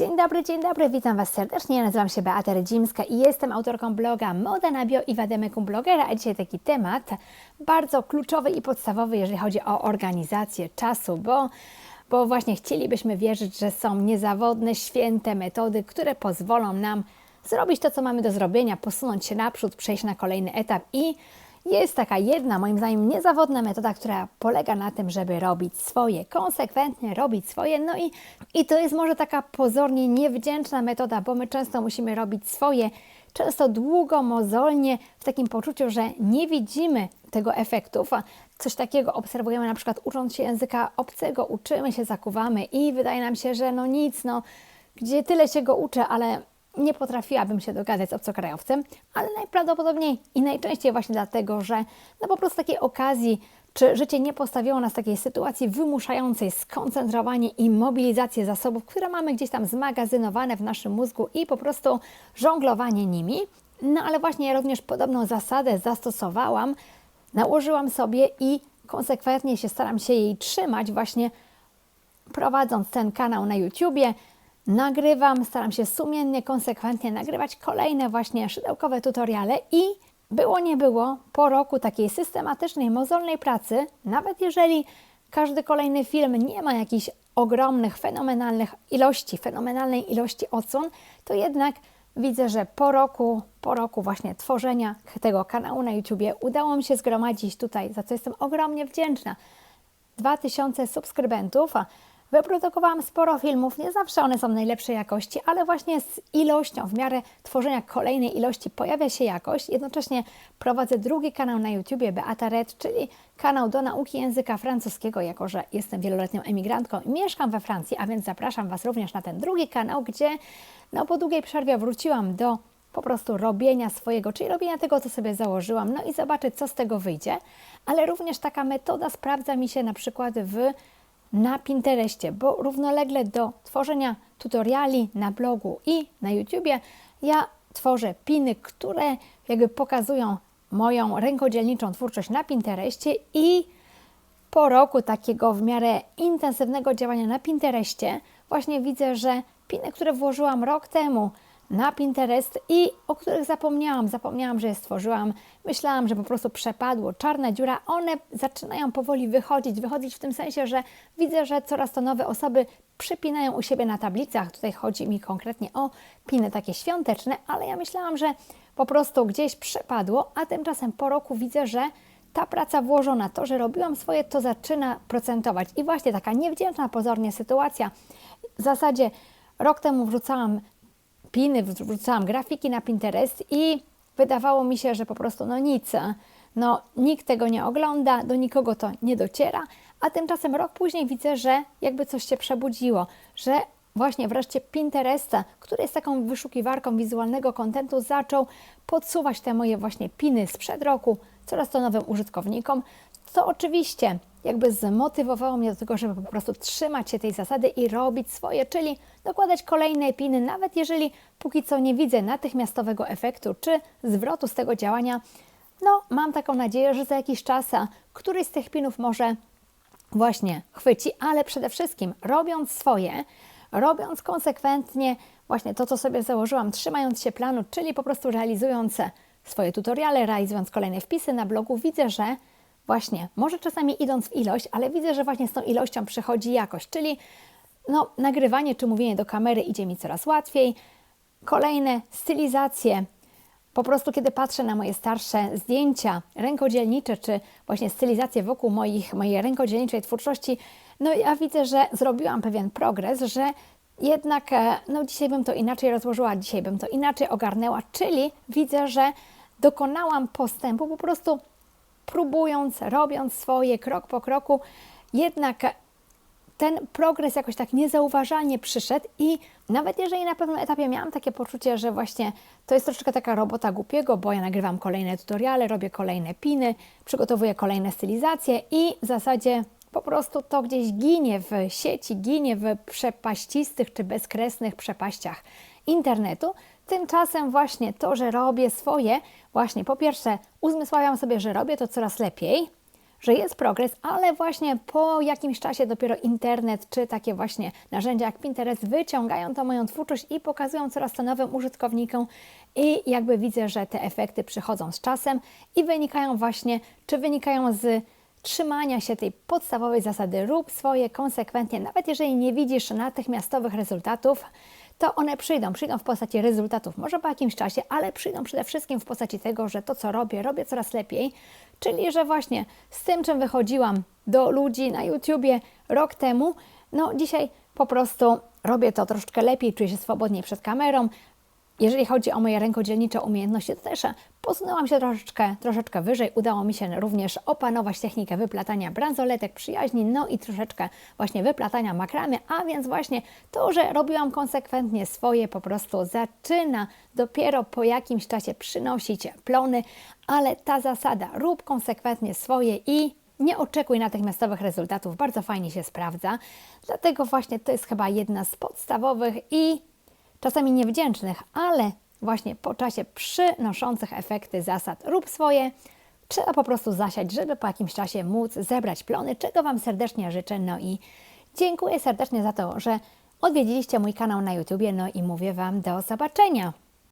Dzień dobry, dzień dobry, witam Was serdecznie. Ja nazywam się Beata Redzimska i jestem autorką bloga Moda na Bio i Wademekum Blogera. A dzisiaj taki temat bardzo kluczowy i podstawowy, jeżeli chodzi o organizację czasu, bo, bo właśnie chcielibyśmy wierzyć, że są niezawodne, święte metody, które pozwolą nam zrobić to, co mamy do zrobienia, posunąć się naprzód, przejść na kolejny etap i jest taka jedna, moim zdaniem, niezawodna metoda, która polega na tym, żeby robić swoje, konsekwentnie robić swoje. No i, i to jest może taka pozornie niewdzięczna metoda, bo my często musimy robić swoje, często długo, mozolnie, w takim poczuciu, że nie widzimy tego efektów. Coś takiego obserwujemy na przykład ucząc się języka obcego, uczymy się, zakuwamy i wydaje nam się, że no nic, no gdzie tyle się go uczę, ale nie potrafiłabym się dogadać z obcokrajowcem, ale najprawdopodobniej i najczęściej właśnie dlatego, że no po prostu takiej okazji, czy życie nie postawiło nas w takiej sytuacji wymuszającej skoncentrowanie i mobilizację zasobów, które mamy gdzieś tam zmagazynowane w naszym mózgu i po prostu żonglowanie nimi. No ale właśnie ja również podobną zasadę zastosowałam, nałożyłam sobie i konsekwentnie się staram się jej trzymać właśnie prowadząc ten kanał na YouTubie, nagrywam, staram się sumiennie, konsekwentnie nagrywać kolejne właśnie szydełkowe tutoriale i było nie było, po roku takiej systematycznej, mozolnej pracy, nawet jeżeli każdy kolejny film nie ma jakichś ogromnych, fenomenalnych ilości, fenomenalnej ilości odsłon, to jednak widzę, że po roku, po roku właśnie tworzenia tego kanału na YouTubie udało mi się zgromadzić tutaj, za co jestem ogromnie wdzięczna, 2000 subskrybentów, a Wyprodukowałam sporo filmów, nie zawsze one są najlepszej jakości, ale właśnie z ilością, w miarę tworzenia kolejnej ilości pojawia się jakość. Jednocześnie prowadzę drugi kanał na YouTubie Beata Red, czyli kanał do nauki języka francuskiego, jako że jestem wieloletnią emigrantką i mieszkam we Francji, a więc zapraszam Was również na ten drugi kanał, gdzie no, po długiej przerwie wróciłam do po prostu robienia swojego, czyli robienia tego, co sobie założyłam, no i zobaczyć, co z tego wyjdzie. Ale również taka metoda sprawdza mi się na przykład w na Pinterestie, bo równolegle do tworzenia tutoriali na blogu i na YouTubie ja tworzę piny, które jakby pokazują moją rękodzielniczą twórczość na Pinterestie i po roku takiego w miarę intensywnego działania na Pinterestie właśnie widzę, że piny, które włożyłam rok temu na Pinterest i o których zapomniałam. Zapomniałam, że je stworzyłam. Myślałam, że po prostu przepadło. Czarna dziura, one zaczynają powoli wychodzić. Wychodzić w tym sensie, że widzę, że coraz to nowe osoby przypinają u siebie na tablicach. Tutaj chodzi mi konkretnie o piny takie świąteczne, ale ja myślałam, że po prostu gdzieś przepadło, a tymczasem po roku widzę, że ta praca włożona, to, że robiłam swoje, to zaczyna procentować. I właśnie taka niewdzięczna pozornie sytuacja. W zasadzie rok temu wrzucałam piny, wrzucałam grafiki na Pinterest i wydawało mi się, że po prostu no nic, no nikt tego nie ogląda, do nikogo to nie dociera, a tymczasem rok później widzę, że jakby coś się przebudziło, że właśnie wreszcie Pinteresta, który jest taką wyszukiwarką wizualnego kontentu, zaczął podsuwać te moje właśnie piny sprzed roku coraz to nowym użytkownikom, co oczywiście jakby zmotywowało mnie do tego, żeby po prostu trzymać się tej zasady i robić swoje, czyli dokładać kolejne piny, nawet jeżeli póki co nie widzę natychmiastowego efektu czy zwrotu z tego działania. No, mam taką nadzieję, że za jakiś czas któryś z tych pinów może właśnie chwyci, ale przede wszystkim robiąc swoje, robiąc konsekwentnie właśnie to, co sobie założyłam, trzymając się planu, czyli po prostu realizując swoje tutoriale, realizując kolejne wpisy na blogu, widzę, że właśnie, może czasami idąc w ilość, ale widzę, że właśnie z tą ilością przychodzi jakość, czyli no, nagrywanie czy mówienie do kamery idzie mi coraz łatwiej. Kolejne stylizacje. Po prostu, kiedy patrzę na moje starsze zdjęcia rękodzielnicze, czy właśnie stylizacje wokół moich, mojej rękodzielniczej twórczości, no ja widzę, że zrobiłam pewien progres, że jednak e, no dzisiaj bym to inaczej rozłożyła, dzisiaj bym to inaczej ogarnęła, czyli widzę, że dokonałam postępu po prostu próbując, robiąc swoje krok po kroku, jednak ten progres jakoś tak niezauważalnie przyszedł i nawet jeżeli na pewnym etapie miałam takie poczucie, że właśnie to jest troszeczkę taka robota głupiego, bo ja nagrywam kolejne tutoriale, robię kolejne piny, przygotowuję kolejne stylizacje i w zasadzie po prostu to gdzieś ginie w sieci, ginie w przepaścistych czy bezkresnych przepaściach internetu. Tymczasem właśnie to, że robię swoje, właśnie po pierwsze uzmysławiam sobie, że robię to coraz lepiej, że jest progres, ale właśnie po jakimś czasie dopiero internet czy takie właśnie narzędzia jak Pinterest wyciągają tą moją twórczość i pokazują coraz to nowym użytkownikom i jakby widzę, że te efekty przychodzą z czasem i wynikają właśnie, czy wynikają z trzymania się tej podstawowej zasady rób swoje konsekwentnie, nawet jeżeli nie widzisz natychmiastowych rezultatów, to one przyjdą, przyjdą w postaci rezultatów, może po jakimś czasie, ale przyjdą przede wszystkim w postaci tego, że to, co robię, robię coraz lepiej, czyli że właśnie z tym, czym wychodziłam do ludzi na YouTubie rok temu, no dzisiaj po prostu robię to troszeczkę lepiej, czuję się swobodniej przed kamerą, jeżeli chodzi o moje rękodzielnicze umiejętności, to też posunęłam się troszeczkę, troszeczkę wyżej. Udało mi się również opanować technikę wyplatania bransoletek, przyjaźni, no i troszeczkę właśnie wyplatania makramy, a więc właśnie to, że robiłam konsekwentnie swoje, po prostu zaczyna dopiero po jakimś czasie przynosić plony, ale ta zasada rób konsekwentnie swoje i nie oczekuj natychmiastowych rezultatów, bardzo fajnie się sprawdza. Dlatego właśnie to jest chyba jedna z podstawowych i czasami niewdzięcznych, ale właśnie po czasie przynoszących efekty zasad rób swoje, trzeba po prostu zasiać, żeby po jakimś czasie móc zebrać plony, czego Wam serdecznie życzę. No i dziękuję serdecznie za to, że odwiedziliście mój kanał na YouTubie, no i mówię Wam do zobaczenia.